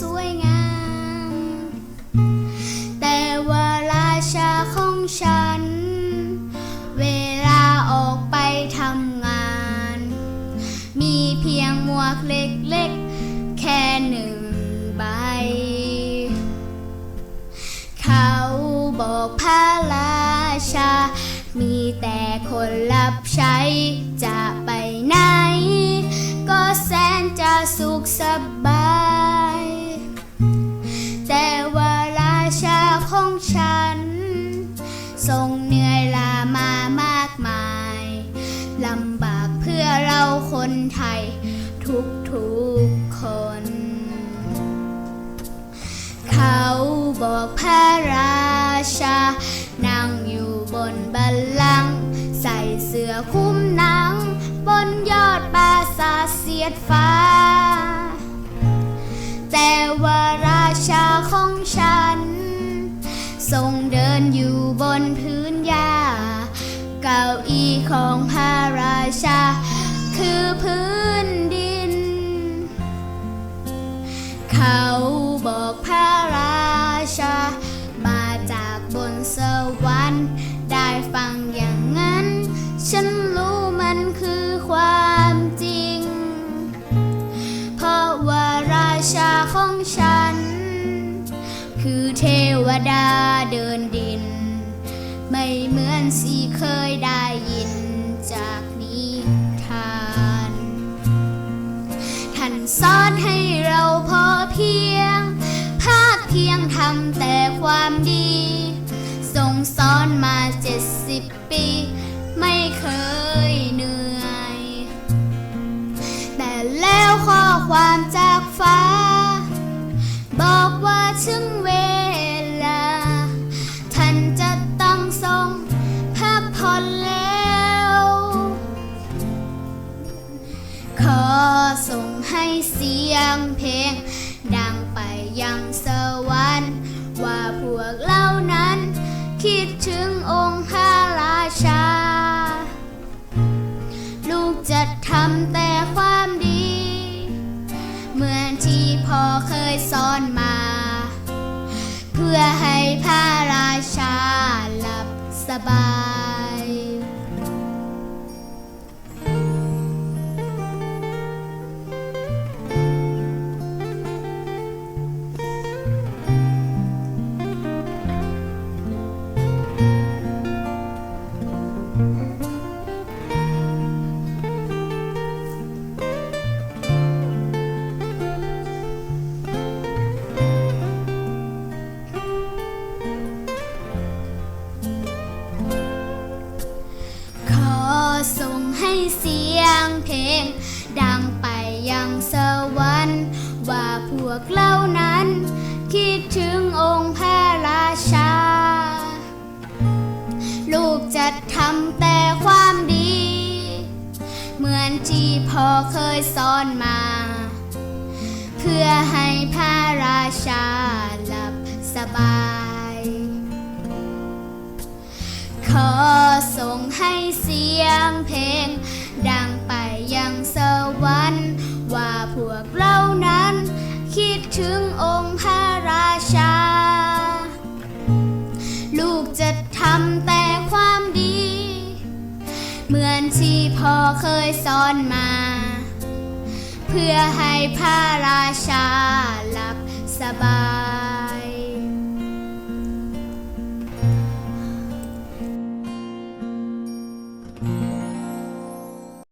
สวยงาม แต่ว่าราชาของฉัน เวลาออกไปทำงาน มีเพียงหมวกเล็กๆ แค่หนึ่งใบ เขาบอกพระราชา มีแต่คนรับใช้ ชาของฉัน ทรงเหนื่อยลามามากมายลำบากเพื่อเราคนไทย ทุกทุกคน เขาบอกพระราชา นั่งอยู่บนบัลลังก์ใส่เสื้อคุ้มหนัง บนยอดปราสาทเสียดฟ้า แต่ว่าาอี้ของพระราชา คือพื้นดิน เขาบอกพระราชา มาจากบนสวรรค์ ได้ฟังอย่างนั้น ฉันรู้มันคือความจริง เพราะว่าราชาของฉัน คือเทวดาเดินดิน ไม่เหมือนสีเคยได้ยินจากนิทาน ท่านสอนให้เราพอเพียง ภาคเพียงทำแต่ความดีทรงสอนมาเจ็ดสิบปี ไม่เคยเหนื่อย แต่แล้วข้อความจากฟ้า บอกว่าถึง ส่งให้เสียงเพลง ดังไปยังสวรรค์ ว่าพวกเรานั้น คิดถึงองค์พระราชา ลูกจะทำแต่ความดี เหมือนที่พ่อเคยสอนมา เพื่อให้พระราชาหลับสบาย เสียงเพลง ดังไปยังสวรรค์ ว่าพวกเรานั้น คิดถึงองค์พระราชา ลูกจะทำแต่ความดี เหมือนที่พ่อเคยสอนมา เพื่อให้พระราชาหลับสบายขอ ส่งให้เสียงเพลง ดังไปยังสวรรค์ ว่าพวกเรานั้น คิดถึงองค์พระราชา ลูกจะทำแต่ความดี เหมือนที่พ่อเคยสอนมา เพื่อให้พระราชาหลับสบาย